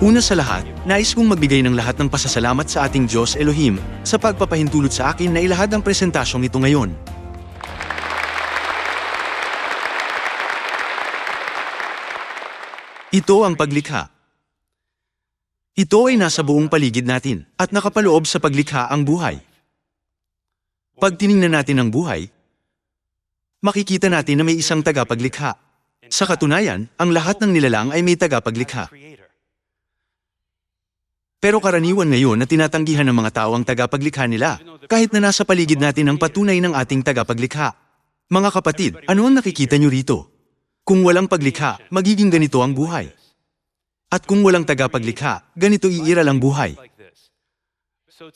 Una sa lahat, nais kong magbigay ng lahat ng pasasalamat sa ating Diyos Elohim sa pagpapahintulot sa akin na ilahad ang presentasyong ito ngayon. Ito ang paglikha. Ito ay nasa buong paligid natin at nakapaloob sa paglikha ang buhay. Pag tiningnan natin ang buhay, makikita natin na may isang tagapaglikha. Sa katunayan, ang lahat ng nilalang ay may tagapaglikha. Pero karaniwan ngayon na tinatanggihan ng mga tao ang tagapaglikha nila, kahit na nasa paligid natin ang patunay ng ating tagapaglikha. Mga kapatid, ano ang nakikita nyo rito? Kung walang paglikha, magiging ganito ang buhay. At kung walang tagapaglikha, ganito iiral ang buhay.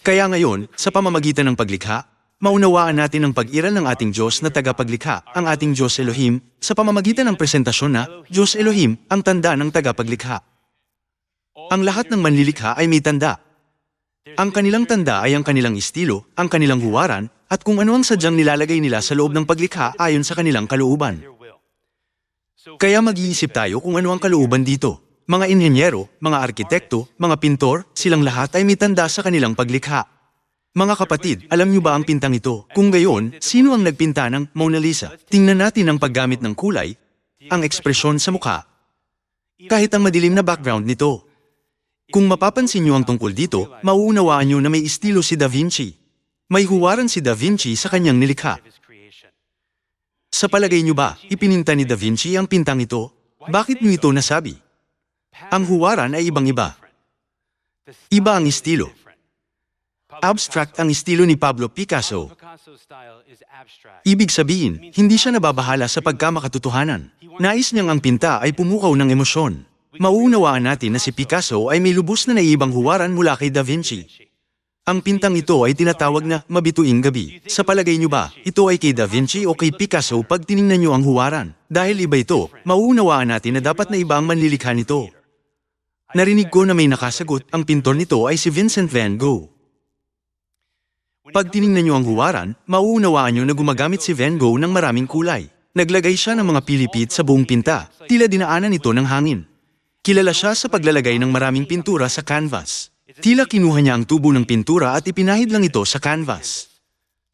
Kaya ngayon, sa pamamagitan ng paglikha, maunawaan natin ang pag-iral ng ating Diyos na tagapaglikha, ang ating Diyos Elohim, sa pamamagitan ng presentasyon na Diyos Elohim, ang tanda ng tagapaglikha. Ang lahat ng manlilikha ay may tanda. Ang kanilang tanda ay ang kanilang estilo, ang kanilang huwaran, at kung ano ang sadyang nilalagay nila sa loob ng paglikha ayon sa kanilang kalooban. Kaya mag-iisip tayo kung ano ang kalooban dito. Mga inhenyero, mga arkitekto, mga pintor, silang lahat ay may tanda sa kanilang paglikha. Mga kapatid, alam niyo ba ang pintang ito? Kung gayon, sino ang nagpinta ng Mona Lisa? Tingnan natin ang paggamit ng kulay, ang ekspresyon sa mukha, kahit ang madilim na background nito. Kung mapapansin niyo ang tungkol dito, mauunawaan niyo na may estilo si Da Vinci. May huwaran si Da Vinci sa kanyang nilikha. Sa palagay niyo ba, ipininta ni Da Vinci ang pintang ito? Bakit niyo ito nasabi? Ang huwaran ay ibang-iba. Iba ang estilo. Abstract ang estilo ni Pablo Picasso. Ibig sabihin, hindi siya nababahala sa pagkamakatotohanan. Nais niyang ang pinta ay pumukaw ng emosyon. Mauunawaan natin na si Picasso ay may lubos na naiibang huwaran mula kay Da Vinci. Ang pintang ito ay tinatawag na mabituing gabi. Sa palagay niyo ba, ito ay kay Da Vinci o kay Picasso pag tiningnan niyo ang huwaran? Dahil iba ito, mauunawaan natin na dapat na iba ang manlilikha nito. Narinig ko na may nakasagot, ang pintor nito ay si Vincent van Gogh. Pag tiningnan niyo ang huwaran, mauunawaan niyo na gumagamit si Van Gogh ng maraming kulay. Naglagay siya ng mga pilipit sa buong pinta, tila dinaanan ito ng hangin. Kilala siya sa paglalagay ng maraming pintura sa canvas. Tila kinuha niya ang tubo ng pintura at ipinahid lang ito sa canvas.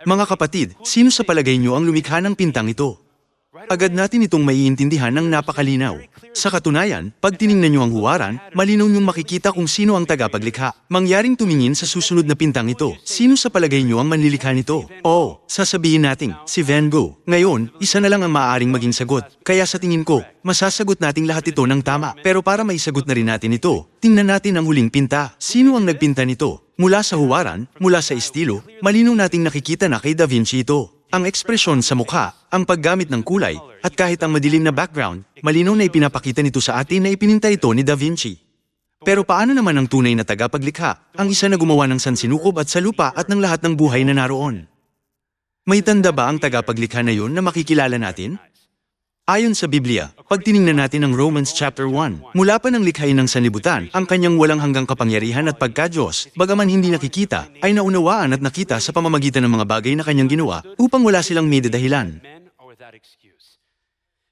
Mga kapatid, sino sa palagay niyo ang lumikha ng pintang ito? Agad natin itong maiintindihan ng napakalinaw. Sa katunayan, pag tiningnan niyo ang huwaran, malinaw niyong makikita kung sino ang tagapaglikha. Mangyaring tumingin sa susunod na pintang ito. Sino sa palagay niyo ang manlilikha nito? Oo, sasabihin nating, si Van Gogh. Ngayon, isa na lang ang maaaring maging sagot. Kaya sa tingin ko, masasagot nating lahat ito ng tama. Pero para maisagot na rin natin ito, tingnan natin ang huling pinta. Sino ang nagpinta nito? Mula sa huwaran, mula sa estilo, malinaw nating nakikita na kay Da Vinci ito. Ang ekspresyon sa mukha, ang paggamit ng kulay, at kahit ang madilim na background, malinaw na ipinapakita nito sa atin na ipininta ito ni Da Vinci. Pero paano naman ang tunay na tagapaglikha, ang isa na gumawa ng sansinukob at sa lupa at ng lahat ng buhay na naroon? May tanda ba ang tagapaglikha na yun na makikilala natin? Ayon sa Biblia, pag tiningnan natin ang Romans chapter 1, mula pa ng likhain ng sanlibutan, ang kanyang walang hanggang kapangyarihan at pagka-Diyos, bagaman hindi nakikita, ay naunawaan at nakita sa pamamagitan ng mga bagay na kanyang ginawa upang wala silang may dahilan.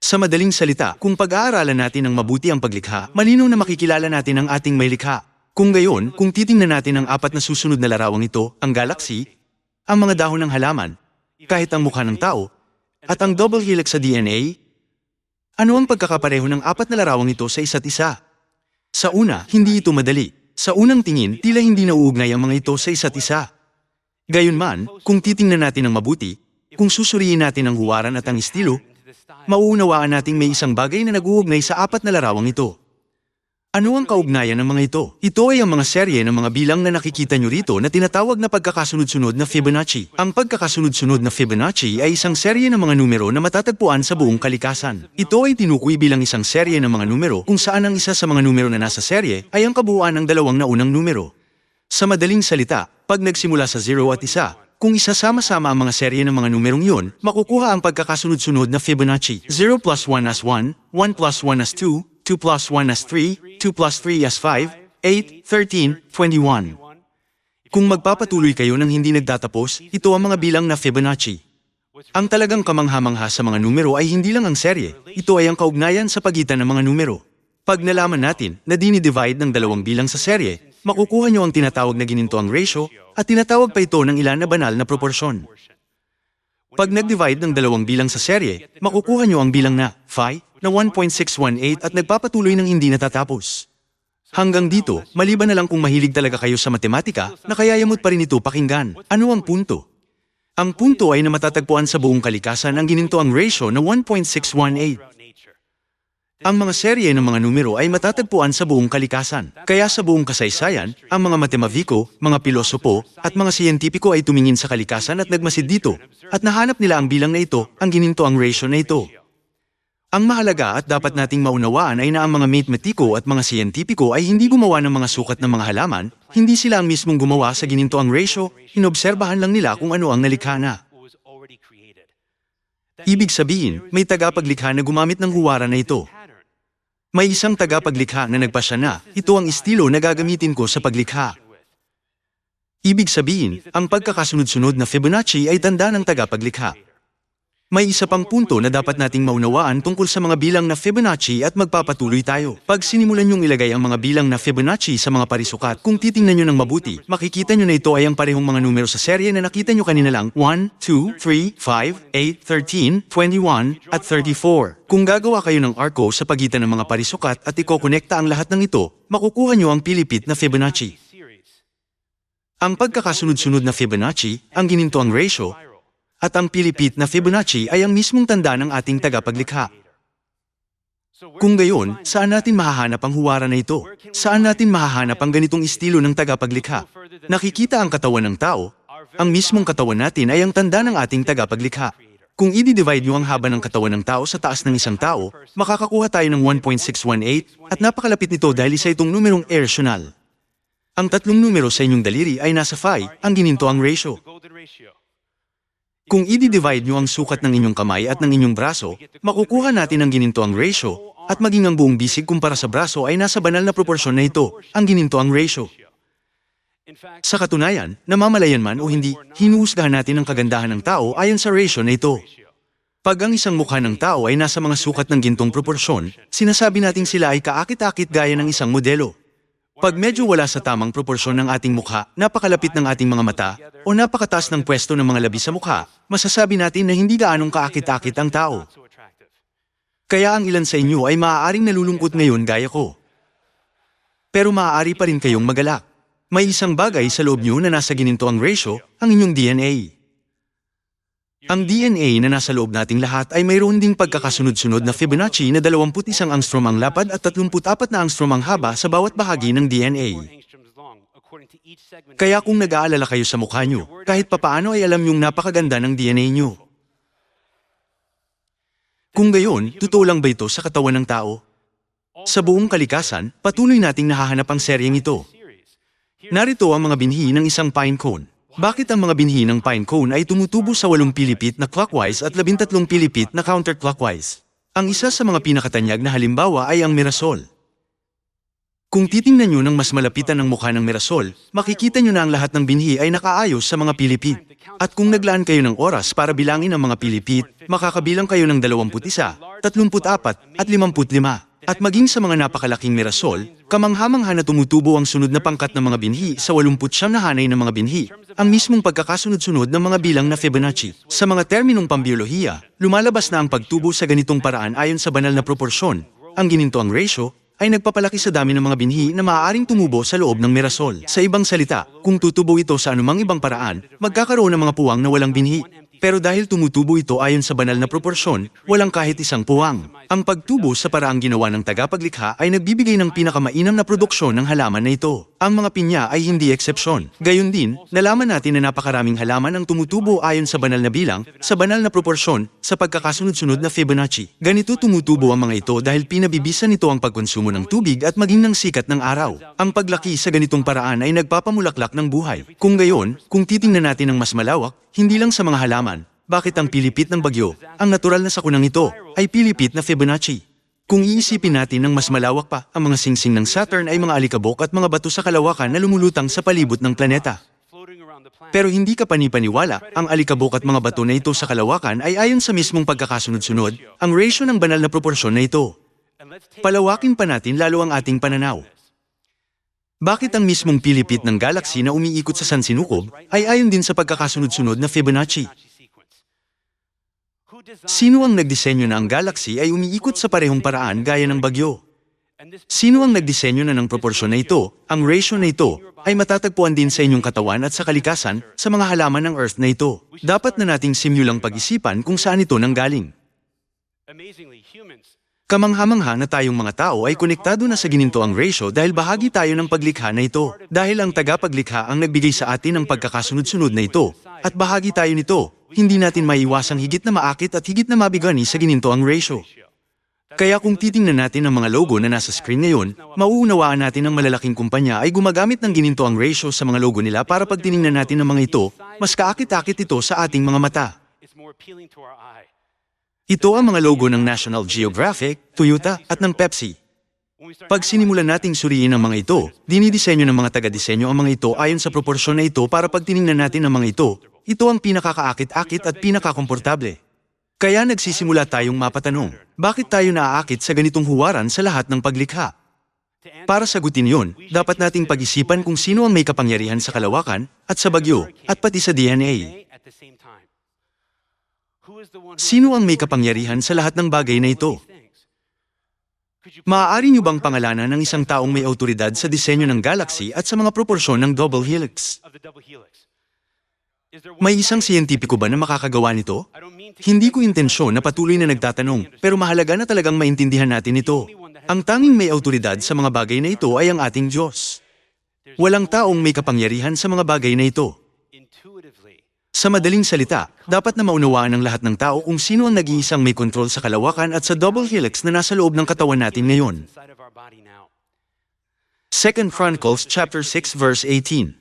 Sa madaling salita, kung pag-aaralan natin ng mabuti ang paglikha, malinaw na makikilala natin ang ating may likha. Kung gayon, kung titingnan natin ang apat na susunod na larawang ito, ang galaxy, ang mga dahon ng halaman, kahit ang mukha ng tao, at ang double helix sa DNA, ano ang pagkakapareho ng apat na larawang ito sa isa't isa? Sa una, hindi ito madali. Sa unang tingin, tila hindi nauugnay ang mga ito sa isa't isa. Gayunman, kung titingnan natin ng mabuti, kung susuriin natin ang huwaran at ang estilo, mauunawaan nating may isang bagay na naguugnay sa apat na larawang ito. Ano ang kaugnayan ng mga ito? Ito ay ang mga serye ng mga bilang na nakikita nyo rito na tinatawag na pagkakasunod-sunod na Fibonacci. Ang pagkakasunod-sunod na Fibonacci ay isang serye ng mga numero na matatagpuan sa buong kalikasan. Ito ay tinukoy bilang isang serye ng mga numero kung saan ang isa sa mga numero na nasa serye ay ang kabuuan ng dalawang naunang numero. Sa madaling salita, pag nagsimula sa 0 at 1, kung isasama-sama ang mga serye ng mga numerong yun, makukuha ang pagkakasunod-sunod na Fibonacci. 0 plus 1 as 1, 1 plus 1 as 2, 2 plus 1 as 3, 2 plus 3 as 5, 8, 13, 21. Kung magpapatuloy kayo ng hindi nagtatapos, ito ang mga bilang na Fibonacci. Ang talagang kamangha-mangha sa mga numero ay hindi lang ang serye, ito ay ang kaugnayan sa pagitan ng mga numero. Pag nalaman natin na dinidivide ng dalawang bilang sa serye, makukuha nyo ang tinatawag na ginintoang ratio at tinatawag pa ito ng ilan na banal na proporsyon. Pag nag-divide ng dalawang bilang sa serye, makukuha nyo ang bilang na phi na 1.618 at nagpapatuloy ng hindi natatapos. Hanggang dito, maliban na lang kung mahilig talaga kayo sa matematika, nakayayamot pa rin ito pakinggan. Ano ang punto? Ang punto ay na matatagpuan sa buong kalikasan ang ginintoang ratio na 1.618. Ang mga serye ng mga numero ay matatagpuan sa buong kalikasan. Kaya sa buong kasaysayan, ang mga matemaviko, mga pilosopo, at mga siyentipiko ay tumingin sa kalikasan at nagmasid dito, at nahanap nila ang bilang na ito, ang ginintoang ratio na ito. Ang mahalaga at dapat nating maunawaan ay na ang mga mathematiko at mga siyentipiko ay hindi gumawa ng mga sukat ng mga halaman, hindi sila ang mismong gumawa sa ginintoang ratio, inobserbahan lang nila kung ano ang nalikha na. Ibig sabihin, may tagapaglikha na gumamit ng huwaran na ito. May isang tagapaglikha na nagpasya na, ito ang estilo na gagamitin ko sa paglikha. Ibig sabihin, ang pagkakasunod-sunod na Fibonacci ay tanda ng tagapaglikha. May isa pang punto na dapat nating maunawaan tungkol sa mga bilang na Fibonacci at magpapatuloy tayo. Pag sinimulan niyong ilagay ang mga bilang na Fibonacci sa mga parisukat, kung titingnan niyo ng mabuti, makikita niyo na ito ay ang parehong mga numero sa serye na nakita niyo kanina lang 1, 2, 3, 5, 8, 13, 21, at 34. Kung gagawa kayo ng arco sa pagitan ng mga parisukat at ikokonekta ang lahat ng ito, makukuha niyo ang pilipit na Fibonacci. Ang pagkakasunod-sunod na Fibonacci, ang ginintoang ratio, at ang pilipit na Fibonacci ay ang mismong tanda ng ating tagapaglikha. Kung gayon, saan natin mahahanap ang huwara na ito? Saan natin mahahanap ang ganitong estilo ng tagapaglikha? Nakikita ang katawan ng tao, ang mismong katawan natin ay ang tanda ng ating tagapaglikha. Kung i-divide nyo ang haba ng katawan ng tao sa taas ng isang tao, makakakuha tayo ng 1.618 at napakalapit nito dahil isa itong numerong irrational. Ang tatlong numero sa inyong daliri ay nasa phi, ang gininto ang ratio. Kung i-divide nyo ang sukat ng inyong kamay at ng inyong braso, makukuha natin ang ginintoang ratio, at maging ang buong bisig kumpara sa braso ay nasa banal na proporsyon na ito, ang ginintoang ratio. Sa katunayan, namamalayan man o hindi, hinuhusgahan natin ang kagandahan ng tao ayon sa ratio na ito. Pag ang isang mukha ng tao ay nasa mga sukat ng gintong proporsyon, sinasabi nating sila ay kaakit-akit gaya ng isang modelo. Pag medyo wala sa tamang proporsyon ng ating mukha, napakalapit ng ating mga mata, o napakataas ng pwesto ng mga labi sa mukha, masasabi natin na hindi gaanong kaakit-akit ang tao. Kaya ang ilan sa inyo ay maaaring nalulungkot ngayon gaya ko. Pero maaari pa rin kayong magalak. May isang bagay sa loob nyo na nasa gininto ang ratio, ang inyong DNA. Ang DNA na nasa loob nating lahat ay mayroon ding pagkakasunod-sunod na Fibonacci na 21 angstrom ang lapad at 34 na angstrom ang haba sa bawat bahagi ng DNA. Kaya kung nag-aalala kayo sa mukha nyo, kahit papaano ay alam yung napakaganda ng DNA nyo. Kung gayon, totoo lang ba ito sa katawan ng tao? Sa buong kalikasan, patuloy nating nahahanap ang seryeng ito. Narito ang mga binhi ng isang pine cone. Bakit ang mga binhi ng pine cone ay tumutubo sa walong pilipit na clockwise at labintatlong pilipit na counterclockwise? Ang isa sa mga pinakatanyag na halimbawa ay ang mirasol. Kung titingnan nyo ng mas malapitan ng mukha ng mirasol, makikita nyo na ang lahat ng binhi ay nakaayos sa mga pilipit. At kung naglaan kayo ng oras para bilangin ang mga pilipit, makakabilang kayo ng 21, 34 at 55. At maging sa mga napakalaking mirasol, kamanghamangha na tumutubo ang sunod na pangkat ng mga binhi sa 89 na hanay ng mga binhi, ang mismong pagkakasunod-sunod ng mga bilang na Fibonacci. Sa mga terminong pambiolohiya, lumalabas na ang pagtubo sa ganitong paraan ayon sa banal na proporsyon. Ang gininto ang ratio ay nagpapalaki sa dami ng mga binhi na maaaring tumubo sa loob ng mirasol. Sa ibang salita, kung tutubo ito sa anumang ibang paraan, magkakaroon ng mga puwang na walang binhi. Pero dahil tumutubo ito ayon sa banal na proporsyon, walang kahit isang puwang. Ang pagtubo sa paraang ginawa ng tagapaglikha ay nagbibigay ng pinakamainam na produksyon ng halaman na ito. Ang mga pinya ay hindi eksepsyon. Gayun din, nalaman natin na napakaraming halaman ang tumutubo ayon sa banal na bilang, sa banal na proporsyon, sa pagkakasunod-sunod na Fibonacci. Ganito tumutubo ang mga ito dahil pinabibisan nito ang pagkonsumo ng tubig at maging ng sikat ng araw. Ang paglaki sa ganitong paraan ay nagpapamulaklak ng buhay. Kung gayon, kung titingnan natin ng mas malawak, hindi lang sa mga halaman, bakit ang pilipit ng bagyo, ang natural na sakunang ito, ay pilipit na Fibonacci? Kung iisipin natin ng mas malawak pa, ang mga singsing ng Saturn ay mga alikabok at mga bato sa kalawakan na lumulutang sa palibot ng planeta. Pero hindi ka panipaniwala, ang alikabok at mga bato na ito sa kalawakan ay ayon sa mismong pagkakasunod-sunod, ang ratio ng banal na proporsyon na ito. Palawakin pa natin lalo ang ating pananaw. Bakit ang mismong pilipit ng galaxy na umiikot sa Sansinukob ay ayon din sa pagkakasunod-sunod na Fibonacci? Sino ang nagdisenyo na ang galaxy ay umiikot sa parehong paraan gaya ng bagyo? Sino ang nagdisenyo na ng proporsyon na ito, ang ratio na ito, ay matatagpuan din sa inyong katawan at sa kalikasan sa mga halaman ng Earth na ito. Dapat na nating simulang pag-isipan kung saan ito nanggaling. Kamangha-mangha na tayong mga tao ay konektado na sa gininto ang ratio dahil bahagi tayo ng paglikha na ito. Dahil ang tagapaglikha ang nagbigay sa atin ng pagkakasunod-sunod na ito. At bahagi tayo nito, hindi natin maiwasang higit na maakit at higit na mabigani sa gininto ang ratio. Kaya kung titingnan natin ang mga logo na nasa screen ngayon, mauunawaan natin ang malalaking kumpanya ay gumagamit ng gininto ang ratio sa mga logo nila para pag tiningnan natin ang mga ito, mas kaakit-akit ito sa ating mga mata. Ito ang mga logo ng National Geographic, Toyota at ng Pepsi. Pag sinimulan nating suriin ang mga ito, dinidisenyo ng mga taga-disenyo ang mga ito ayon sa proporsyon na ito para pag tiningnan natin ang mga ito, ito ang pinakakaakit-akit at pinakakomportable. Kaya nagsisimula tayong mapatanong, bakit tayo naaakit sa ganitong huwaran sa lahat ng paglikha? Para sagutin yon, dapat nating pag-isipan kung sino ang may kapangyarihan sa kalawakan at sa bagyo at pati sa DNA. Sino ang may kapangyarihan sa lahat ng bagay na ito? Maaari niyo bang pangalanan ng isang taong may autoridad sa disenyo ng galaxy at sa mga proporsyon ng double helix? of the double helix? Is there one May isang siyentipiko ba na makakagawa nito? Hindi ko intensyon na patuloy na nagtatanong, pero mahalaga na talagang maintindihan natin ito. Ang tanging may autoridad sa mga bagay na ito ay ang ating Diyos. Walang taong may kapangyarihan sa mga bagay na ito. Sa madaling salita, dapat na maunawaan ng lahat ng tao kung sino ang nag-iisang may kontrol sa kalawakan at sa double helix na nasa loob ng katawan natin ngayon. inside of our body now. 2 Chronicles chapter 6 verse 18.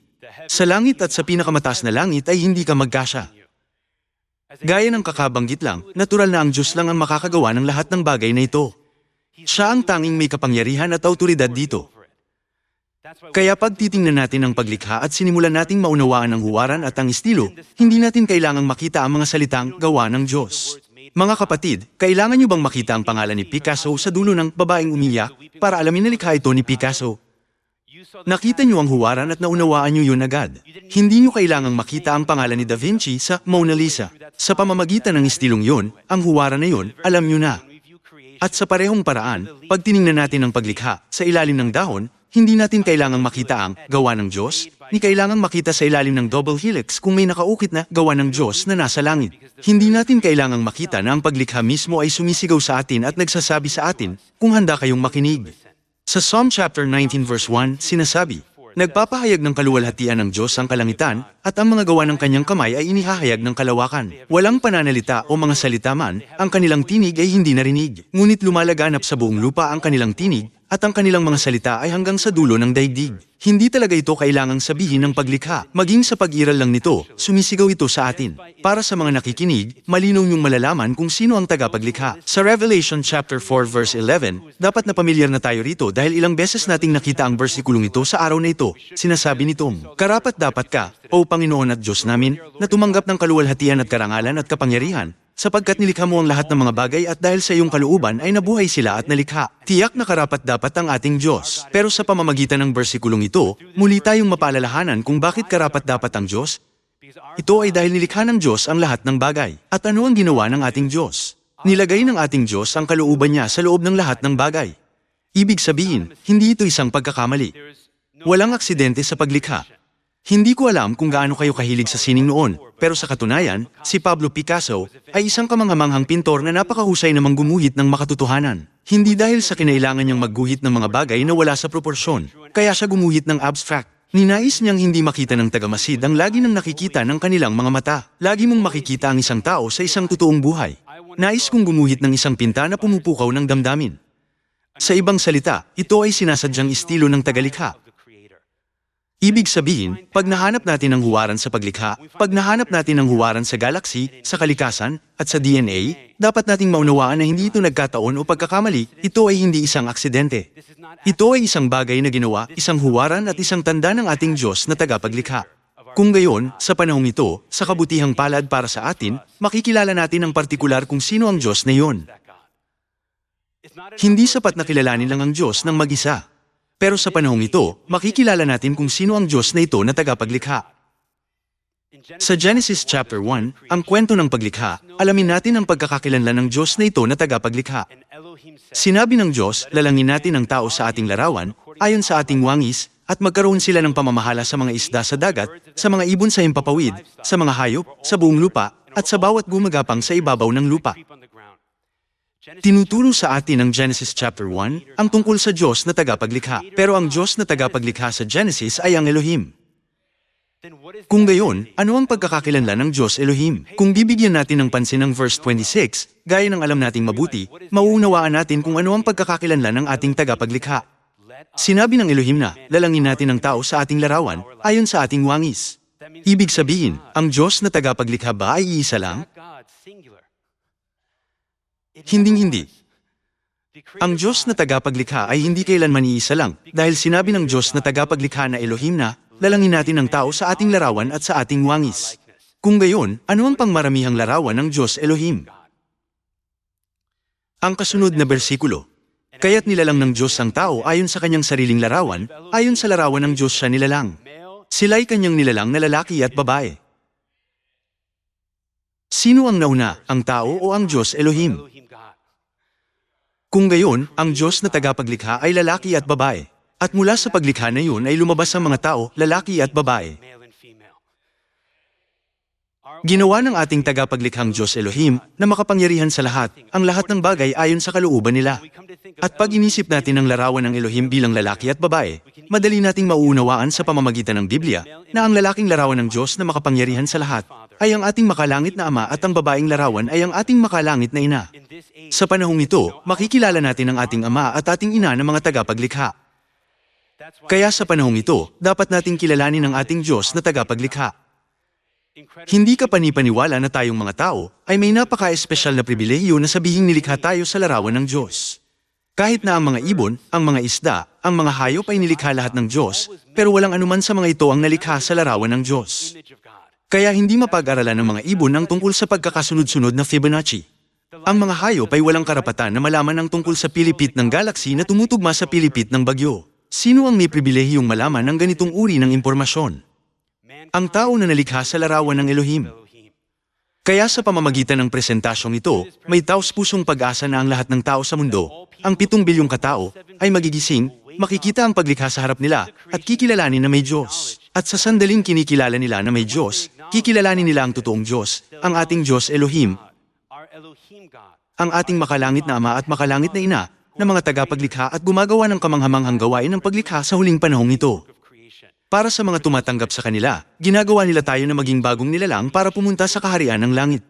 Sa langit at sa pinakamataas na langit ay hindi ka magkasya. Gaya ng kakabanggit lang, natural na ang Diyos lang ang makakagawa ng lahat ng bagay na ito. Siya ang tanging may kapangyarihan at autoridad dito. Kaya pag titingnan natin ang paglikha at sinimulan nating maunawaan ang huwaran at ang estilo, hindi natin kailangang makita ang mga salitang gawa ng Diyos. Mga kapatid, kailangan niyo bang makita ang pangalan ni Picasso sa dulo ng babaeng umiyak para alamin na likha ito ni Picasso? Nakita niyo ang huwaran at naunawaan niyo yun agad. Hindi niyo kailangang makita ang pangalan ni Da Vinci sa Mona Lisa. Sa pamamagitan ng estilong yun, ang huwaran na yun, alam niyo na. At sa parehong paraan, pag tiningnan natin ang paglikha sa ilalim ng dahon, hindi natin kailangang makita ang gawa ng Diyos, ni kailangang makita sa ilalim ng double helix kung may nakaukit na gawa ng Diyos na nasa langit. Hindi natin kailangang makita na ang paglikha mismo ay sumisigaw sa atin at nagsasabi sa atin kung handa kayong makinig. Sa Psalm chapter 19 verse 1, sinasabi, Nagpapahayag ng kaluwalhatian ng Diyos ang kalangitan at ang mga gawa ng kanyang kamay ay inihahayag ng kalawakan. Walang pananalita o mga salita man, ang kanilang tinig ay hindi narinig. Ngunit lumalaganap sa buong lupa ang kanilang tinig at ang kanilang mga salita ay hanggang sa dulo ng daigdig. Hindi talaga ito kailangang sabihin ng paglikha. Maging sa pag-iral lang nito, sumisigaw ito sa atin. Para sa mga nakikinig, malinaw niyong malalaman kung sino ang tagapaglikha. Sa Revelation chapter 4 verse 11, dapat na pamilyar na tayo rito dahil ilang beses nating nakita ang bersikulong ito sa araw na ito. Sinasabi nitong, Karapat dapat ka, O Panginoon at Diyos namin, na tumanggap ng kaluwalhatian at karangalan at kapangyarihan, sapagkat nilikha mo ang lahat ng mga bagay at dahil sa iyong kalooban ay nabuhay sila at nalikha. Tiyak na karapat dapat ang ating Diyos. Pero sa pamamagitan ng bersikulong ito, muli tayong mapaalalahanan kung bakit karapat dapat ang Diyos. Ito ay dahil nilikha ng Diyos ang lahat ng bagay. At ano ang ginawa ng ating Diyos? Nilagay ng ating Diyos ang kalooban niya sa loob ng lahat ng bagay. Ibig sabihin, hindi ito isang pagkakamali. Walang aksidente sa paglikha. Hindi ko alam kung gaano kayo kahilig sa sining noon, pero sa katunayan, si Pablo Picasso ay isang kamanghamanghang pintor na napakahusay namang gumuhit ng makatotohanan. Hindi dahil sa kinailangan niyang magguhit ng mga bagay na wala sa proporsyon, kaya siya gumuhit ng abstract. Ninais niyang hindi makita ng tagamasid ang lagi nang nakikita ng kanilang mga mata. Lagi mong makikita ang isang tao sa isang totoong buhay. Nais kong gumuhit ng isang pinta na pumupukaw ng damdamin. Sa ibang salita, ito ay sinasadyang estilo ng tagalikha. Ibig sabihin, pag nahanap natin ang huwaran sa paglikha, pag nahanap natin ang huwaran sa galaxy, sa kalikasan, at sa DNA, dapat nating maunawaan na hindi ito nagkataon o pagkakamali, ito ay hindi isang aksidente. Ito ay isang bagay na ginawa, isang huwaran at isang tanda ng ating Diyos na tagapaglikha. Kung gayon, sa panahong ito, sa kabutihang palad para sa atin, makikilala natin ang partikular kung sino ang Diyos na iyon. Hindi sapat na kilalanin lang ang Diyos ng mag-isa. Pero sa panahong ito, makikilala natin kung sino ang Diyos na ito na tagapaglikha. Sa Genesis chapter 1, ang kwento ng paglikha, alamin natin ang pagkakakilanlan ng Diyos na ito na tagapaglikha. Sinabi ng Diyos, lalangin natin ang tao sa ating larawan, ayon sa ating wangis, at magkaroon sila ng pamamahala sa mga isda sa dagat, sa mga ibon sa himpapawid, sa mga hayop, sa buong lupa, at sa bawat gumagapang sa ibabaw ng lupa. Tinuturo sa atin ng Genesis chapter 1 ang tungkol sa Diyos na tagapaglikha. Pero ang Diyos na tagapaglikha sa Genesis ay ang Elohim. Kung gayon, ano ang pagkakakilanlan ng Diyos Elohim? Kung bibigyan natin ng pansin ng verse 26, gaya ng alam nating mabuti, mauunawaan natin kung ano ang pagkakakilanlan ng ating tagapaglikha. Sinabi ng Elohim na, lalangin natin ang tao sa ating larawan, ayon sa ating wangis. Ibig sabihin, ang Diyos na tagapaglikha ba ay iisa lang? Hinding-hindi. Ang Diyos na tagapaglikha ay hindi kailanman iisa lang, dahil sinabi ng Diyos na tagapaglikha na Elohim na, lalangin natin ang tao sa ating larawan at sa ating wangis. Kung gayon, ano ang pangmaramihang larawan ng Diyos Elohim? Ang kasunod na bersikulo, Kaya't nilalang ng Diyos ang tao ayon sa kanyang sariling larawan, ayon sa larawan ng Diyos siya nilalang. Sila'y kanyang nilalang na lalaki at babae. Sino ang nauna, ang tao o ang Diyos Elohim? Kung gayon, ang Diyos na tagapaglikha ay lalaki at babae. At mula sa paglikha na yun ay lumabas ang mga tao, lalaki at babae. Ginawa ng ating tagapaglikhang Diyos Elohim na makapangyarihan sa lahat, ang lahat ng bagay ayon sa kalooban nila. At pag inisip natin ang larawan ng Elohim bilang lalaki at babae, madali nating mauunawaan sa pamamagitan ng Biblia na ang lalaking larawan ng Diyos na makapangyarihan sa lahat ay ang ating makalangit na ama at ang babaeng larawan ay ang ating makalangit na ina. Sa panahong ito, makikilala natin ang ating ama at ating ina ng mga tagapaglikha. Kaya sa panahong ito, dapat nating kilalanin ang ating Diyos na tagapaglikha. Hindi ka panipaniwala na tayong mga tao ay may napaka-espesyal na pribilehiyo na sabihing nilikha tayo sa larawan ng Diyos. Kahit na ang mga ibon, ang mga isda, ang mga hayop ay nilikha lahat ng Diyos, pero walang anuman sa mga ito ang nalikha sa larawan ng Diyos. Kaya hindi mapag-aralan ng mga ibon ang tungkol sa pagkakasunod-sunod na Fibonacci. Ang mga hayop ay walang karapatan na malaman ang tungkol sa pilipit ng galaxy na tumutugma sa pilipit ng bagyo. Sino ang may pribilehiyong malaman ng ganitong uri ng impormasyon? Ang tao na nalikha sa larawan ng Elohim. Kaya sa pamamagitan ng presentasyong ito, may taos pusong pag-asa na ang lahat ng tao sa mundo, ang pitong bilyong katao, ay magigising, makikita ang paglikha sa harap nila, at kikilalanin na may Diyos. At sa sandaling kinikilala nila na may Diyos, kikilalanin nila ang totoong Diyos, ang ating Diyos Elohim, ang ating makalangit na Ama at makalangit na Ina, na mga tagapaglikha at gumagawa ng kamanghamanghang gawain ng paglikha sa huling panahong ito. Para sa mga tumatanggap sa kanila, ginagawa nila tayo na maging bagong nilalang para pumunta sa kaharian ng langit.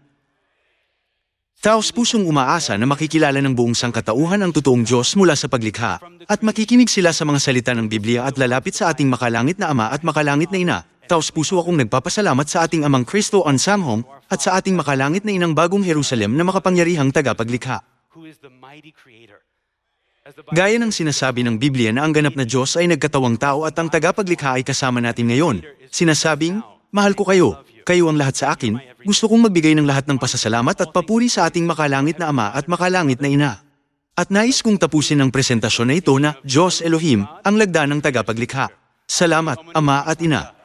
Taos pusong umaasa na makikilala ng buong sangkatauhan ang totoong Diyos mula sa paglikha, at makikinig sila sa mga salita ng Biblia at lalapit sa ating makalangit na Ama at makalangit na Ina. Taos puso akong nagpapasalamat sa ating Amang Kristo on Samhong at sa ating makalangit na Inang Bagong Jerusalem na makapangyarihang tagapaglikha. Gaya ng sinasabi ng Biblia na ang ganap na Diyos ay nagkatawang tao at ang tagapaglikha ay kasama natin ngayon. Sinasabing, Mahal ko kayo, kayo ang lahat sa akin, gusto kong magbigay ng lahat ng pasasalamat at papuri sa ating makalangit na Ama at makalangit na Ina. At nais kong tapusin ang presentasyon na ito na Diyos Elohim, ang lagda ng tagapaglikha. Salamat, Ama at Ina.